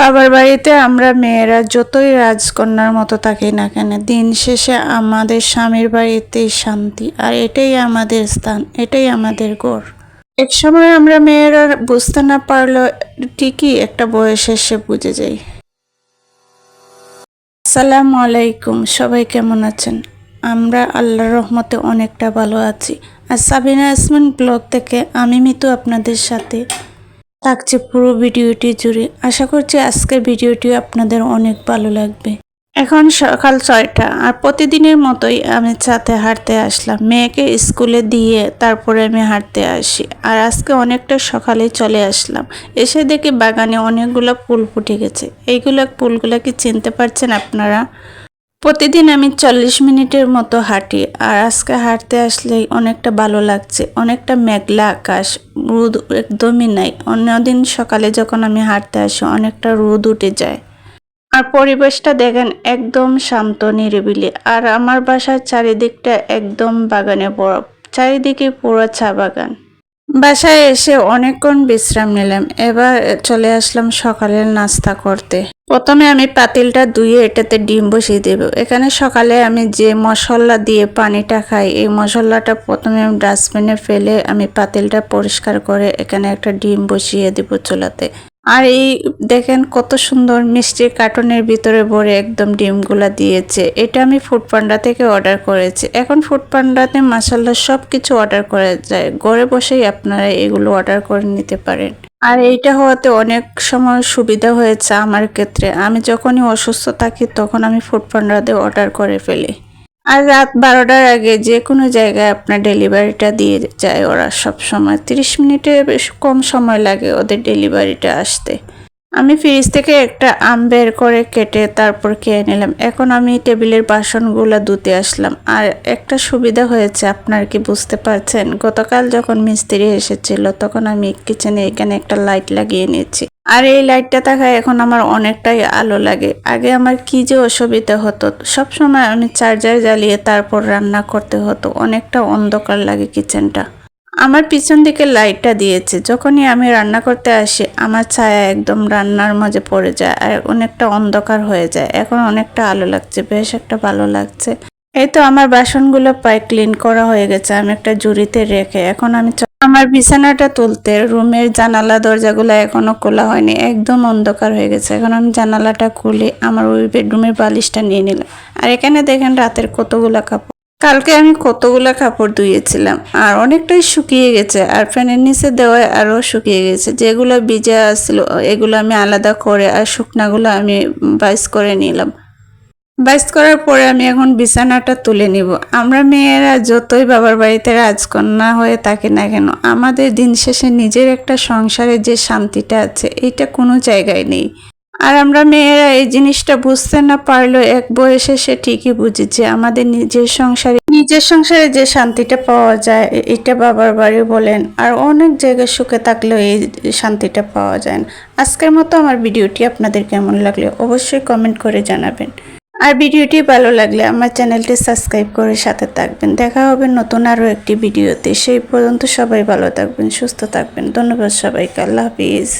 বাবার বাড়িতে আমরা মেয়েরা যতই রাজকন্যার মতো থাকি না কেন, দিন শেষে আমাদের স্বামীর বাড়িতেই শান্তি, আর এটাই আমাদের স্থান, এটাই আমাদের গড় এক সময় আমরা মেয়েরা বুঝতে না পারলেও ঠিকই একটা বয়স এসে বুঝে যাই। আসসালামু আলাইকুম, সবাই কেমন আছেন? আমরা আল্লাহর রহমতে অনেকটা ভালো আছি। আর সাবিনা আসমিন ব্লগ থেকে আমি মিতু আপনাদের সাথে থাকছে পুরো ভিডিওটি জুড়ে। আশা করছি আজকের ভিডিওটি আপনাদের অনেক ভালো লাগবে। এখন সকাল ছয়টা, আর প্রতিদিনের মতোই আমি ছাতে হাঁটতে আসলাম। মেয়েকে স্কুলে দিয়ে তারপরে আমি হাঁটতে আসি, আর আজকে অনেকটা সকালে চলে আসলাম। এসে দেখি বাগানে অনেকগুলো ফুল ফুটে গেছে। এইগুলো ফুলগুলো কি চিনতে পারছেন আপনারা? প্রতিদিন আমি চল্লিশ মিনিটের মতো হাঁটি। আর আজকে হাঁটতে আসলেই অনেকটা ভালো লাগছে। অনেকটা মেঘলা আকাশ, রোদ একদমই নাই। অন্যদিন সকালে যখন আমি হাঁটতে আসি, অনেকটা রোদ উঠে যায়। আর পরিবেশটা দেখেন একদম শান্ত, নিরিবিলি। আর আমার বাসার চারিদিকটা একদম বাগানে বরফ। চারিদিকে পুরো চা বাগান। বাসায় এসে অনেকক্ষণ বিশ্রাম নিলাম। এবার চলে আসলাম সকালের নাস্তা করতে। প্রথমে আমি পাতিলটা ধুয়ে এটাতে ডিম বসিয়ে দেব। এখানে সকালে আমি যে মশলা দিয়ে পানিটা খাই, এই মশলাটা প্রথমে আমি ডাস্টবিনে ফেলে আমি পাতিলটা পরিষ্কার করে এখানে একটা ডিম বসিয়ে দেবো চুলাতে। আর এই দেখেন কত সুন্দর মিষ্টি কার্টনের ভিতরে ভরে একদম ডিমগুলা দিয়েছে। এটা আমি ফুড পান্ডা থেকে অর্ডার করেছি। এখন ফুড পান্ডাতে মাসাল্লা সব কিছু অর্ডার করা যায়। ঘরে বসেই আপনারা এগুলো অর্ডার করে নিতে পারেন। আর এইটা হওয়াতে অনেক সময় সুবিধা হয়েছে আমার ক্ষেত্রে। আমি যখনই অসুস্থ থাকি তখন আমি ফুড পান্ডাতে অর্ডার করে ফেলি। আর রাত বারোটার আগে যে কোনো জায়গায় আপনার ডেলিভারিটা দিয়ে যায় ওরা সব সময় তিরিশ মিনিটে বেশ কম সময় লাগে ওদের ডেলিভারিটা আসতে। আমি ফ্রিজ থেকে একটা আম বের করে কেটে তারপর খেয়ে নিলাম। এখন আমি টেবিলের বাসনগুলো ধুতে আসলাম। আর একটা সুবিধা হয়েছে, আপনার কি বুঝতে পারছেন? গতকাল যখন মিস্ত্রি এসেছিল, তখন আমি কিচেনে এখানে একটা লাইট লাগিয়ে নিয়েছি। আর এই লাইটটা থাকায় এখন আমার অনেকটাই আলো লাগে। আগে আমার কি যে অসুবিধা হতো? সব সময় আমি চার্জার জ্বালিয়ে তারপর রান্না করতে হতো। অনেকটা অন্ধকার লাগে কিচেনটা আমার পিছন দিকে লাইটটা দিয়েছে। যখনই আমি রান্না করতে আসি, আমার ছায়া একদম রান্নার মাঝে পড়ে যায় আর অনেকটা অন্ধকার হয়ে যায়। এখন অনেকটা আলো লাগছে, বেশ একটা ভালো লাগছে। এই তো আমার বাসনগুলো প্রায় ক্লিন করা হয়ে গেছে, আমি একটা জুড়িতে রেখে এখন আমি আমার বিছানাটা তুলতে রুমের জানালা, দরজাগুলো এখনও খোলা হয়নি, একদম অন্ধকার হয়ে গেছে। এখন আমি জানালাটা খুলে আমার ওই বেডরুমের বালিশটা নিয়ে নিলাম। আর এখানে দেখেন রাতের কতগুলো কাপড়। কালকে আমি কতগুলো কাপড় ধুয়েছিলাম, আর অনেকটাই শুকিয়ে গেছে, আর ফ্যানের নিচে দেওয়ায় আরও শুকিয়ে গেছে। যেগুলো ভিজা আসছিল এগুলো আমি আলাদা করে আর শুকনাগুলো আমি বাইস করে নিলাম। বাইস করার পরে আমি এখন বিছানাটা তুলে নিব। আমরা মেয়েরা যতই বাবার বাড়িতে রাজকন্যা হয়ে থাকি না কেন, আমাদের দিন শেষে নিজের একটা সংসারে যে শান্তিটা আছে, এইটা কোনো জায়গায় নেই। আর আমরা মেয়েরা এই জিনিসটা বুঝতে না পারলেও এক বয়সে সে ঠিকই বুঝি যে আমাদের নিজের সংসারে নিজের সংসারে যে শান্তিটা পাওয়া যায়, এটা বাবার বাড়ি বলেন, আর অনেক জায়গায় সুখে থাকলেও এই শান্তিটা পাওয়া যায় না। আজকের মতো আমার ভিডিওটি আপনাদের কেমন লাগলে অবশ্যই কমেন্ট করে জানাবেন। আর ভিডিওটি ভালো লাগলে আমার চ্যানেলটি সাবস্ক্রাইব করে সাথে থাকবেন। দেখা হবে নতুন আরও একটি ভিডিওতে। সেই পর্যন্ত সবাই ভালো থাকবেন, সুস্থ থাকবেন। ধন্যবাদ সবাইকে। আল্লাহ হাফিজ।